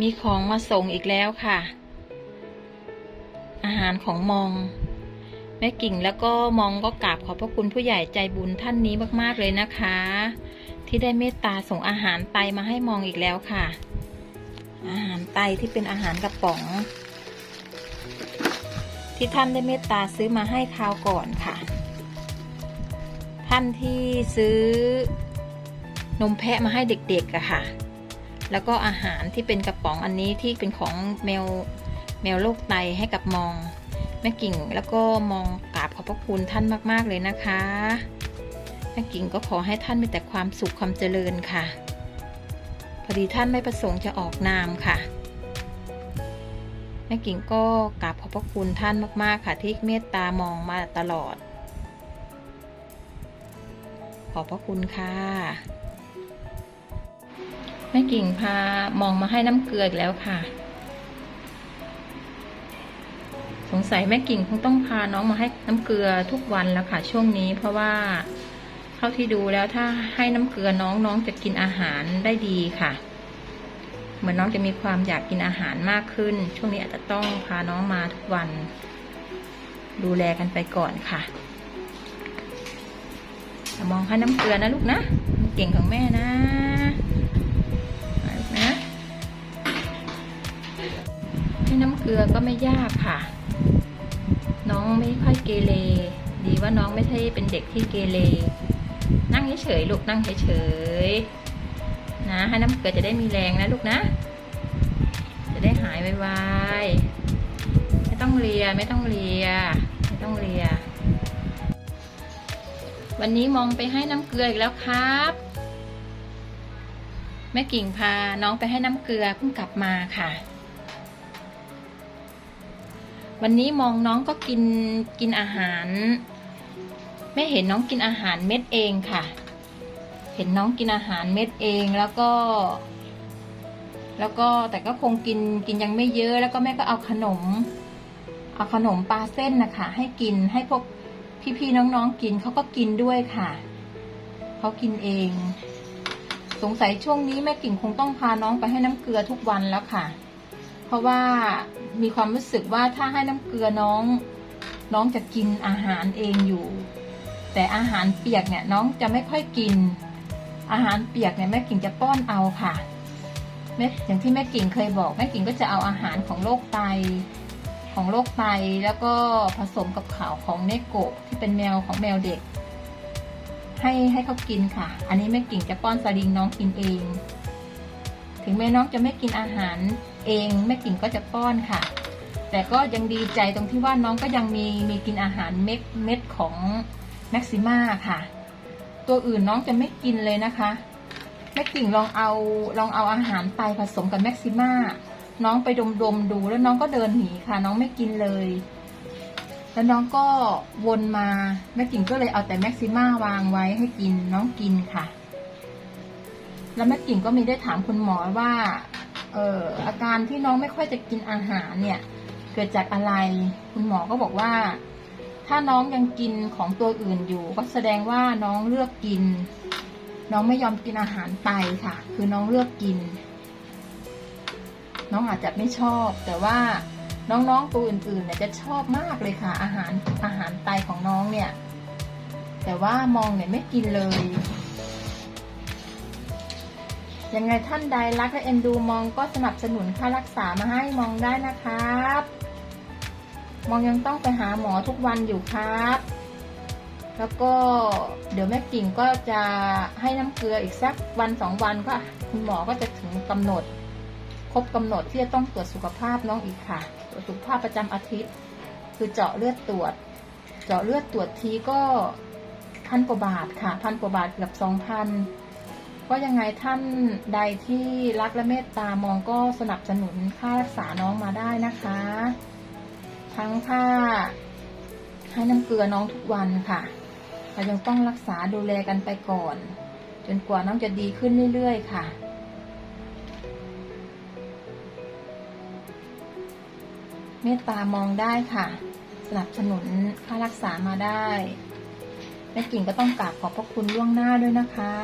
มีของมาส่งอีกแล้วค่ะ อาหารของมอง แม่กิ่งแล้วก็มองก็กราบขอบพระคุณผู้ใหญ่ใจบุญท่านนี้มากๆเลยนะคะ ที่ได้เมตตาส่งอาหารไตมาให้มองอีกแล้วค่ะ อาหารไตที่เป็นอาหารกระป๋อง ที่ท่านได้เมตตาซื้อมาให้คราวก่อนค่ะ ท่านที่ซื้อนมแพะมาให้เด็กๆอะค่ะ แล้วก็อาหารที่เป็นกระป๋องอันนี้ที่เป็นของแมวแมวโรคไตให้กับมองแม่กิ่ง แล้วก็มองกราบขอบพระคุณท่านมาก ๆ เลยนะคะแม่กิ่งก็ขอให้ท่านมีแต่ความสุขความเจริญค่ะ พอดีท่านไม่ประสงค์จะออกนามค่ะแม่กิ่งก็กราบขอบพระคุณท่านมากๆ ค่ะที่เมตตามองมาตลอด ขอบพระคุณค่ะ ม่กิ่งพามองมาให้น้ำเกลืออีกแล้วค่ะ สงสัยแม่กิ่งคงต้องพาน้องมาให้น้ำเกลือทุกวันแล้วค่ะ ช่วงนี้ เพราะว่าเท่าที่ดูแล้วถ้าให้น้ำเกลือน้องน้องจะกินอาหารได้ดีค่ะ เหมือนน้องจะมีความอยากกินอาหารมากขึ้น ช่วงนี้อาจจะต้องพาน้องมาทุกวัน ดูแลกันไปก่อนค่ะมองให้น้ำเกลือนะลูกนะ เก่งของแม่นะ ให้น้ำเกลือก็ไม่ยากค่ะ น้องไม่ค่อยเกเร ดีว่าน้องไม่ใช่เป็นเด็กที่เกเร นั่งเฉยๆลูกนั่งเฉยๆนะให้น้ำเกลือจะได้มีแรงนะลูกนะ จะได้หายไวๆไม่ต้องเลียไม่ต้องเลียไม่ต้องเลีย วันนี้มองไปให้น้ำเกลืออีกแล้วครับแม่กิ่งพาน้องไปให้น้ำเกลือเพิ่งกลับมาค่ะ วันนี้มองน้องก็กินกินอาหารไม่เห็นน้องกินอาหารเม็ดเองค่ะ เห็นน้องกินอาหารเม็ดเองแล้วก็ แล้วก็แต่ก็คงกินกินยังไม่เยอะแล้วก็แม่ก็เอาขนม เอาขนมปลาเส้นนะคะ ให้กินให้พวกพี่ๆน้องๆกินเขาก็กินด้วยค่ะเขากินเอง สงสัยช่วงนี้แม่กิ่งคงต้องพาน้องไปให้น้ำเกลือทุกวันแล้วค่ะ ราะว่ามีความรู้สึกว่าถ้าให้น้ำเกลือน้อง น้องจะกินอาหารเองอยู่ แต่อาหารเปียกเนี่ยน้องจะไม่ค่อยกิน อาหารเปียกเนี่ยแม่กิ่งจะป้อนเอาค่ะแม่อย่างที่แม่กิ่งเคยบอกแม่กิ่งก็จะเอาอาหารของโรคไตของโรคไตแล้วก็ผสมกับข่าวของเนโกะที่เป็นแมวของแมวเด็ก ให้ให้เขากินค่ะ อันนี้แม่กิ่งจะป้อนสลิงน้องกินเอง ถึงแม่น้องจะไม่กินอาหาร เองแม่กิ่งก็จะป้อนค่ะ แต่ก็ยังดีใจตรงที่ว่าน้องก็ยังมีมีกินอาหารเม็ดเม็ดของแม็กซิม่าค่ะ ตัวอื่นน้องจะไม่กินเลยนะคะแม่กิ่งลองเอาลองเอาอาหารไปผสมกับแม็กซิม่าน้องไปดมดมๆดูแล้วน้องก็เดินหนีค่ะ น้องไม่กินเลย แล้วน้องก็วนมาแม่กิ่งก็เลยเอาแต่แม็กซิม่าวางไว้ให้กินน้องกินค่ะ แล้วแม่กิ่งก็มีได้ถามคุณหมอว่า เอ่ออาการที่น้องไม่ค่อยจะกินอาหารเนี่ย เกิดจากอะไร คุณหมอก็บอกว่า ถ้าน้องยังกินของตัวอื่นอยู่ ก็แสดงว่าน้องเลือกกิน น้องไม่ยอมกินอาหารไปค่ะ คือน้องเลือกกิน น้องอาจจะไม่ชอบ แต่ว่าน้องๆตัวอื่นๆเนี่ยจะชอบมากเลยค่ะ อาหารอาหารไตของน้องเนี่ย แต่ว่ามองเนี่ยไม่กินเลย ยังไงท่านใดรักและเอ็นดูมองก็สนับสนุนค่ารักษามาให้มองได้นะครับ มองยังต้องไปหาหมอทุกวันอยู่ครับ แล้วก็เดี๋ยวแม่กิ่งก็จะให้น้ำเกลืออีกสักวันสองวันก็คุณหมอก็จะถึงกำหนด ครบกำหนดที่จะต้องตรวจสุขภาพน้องอีกค่ะตรวจสุขภาพประจำอาทิตย์ คือเจาะเลือดตรวจ เจาะเลือดตรวจทีก็พันกว่าบาทค่ะพันกว่าบาทเกือบสองพัน ก็ยังไงท่านใดที่รักและเมตตามองก็สนับสนุนค่ารักษาน้องมาได้นะคะ ทั้งค่าให้น้ำเกลือน้องทุกวันค่ะ เรายังต้องรักษาดูแลกันไปก่อน จนกว่าน้องจะดีขึ้นเรื่อยๆ ค่ะเมตตามองได้ค่ะ สนับสนุนค่ารักษามาได้แม่กิ่งก็ต้องกราบขอบพระคุณล่วงหน้าด้วยนะคะ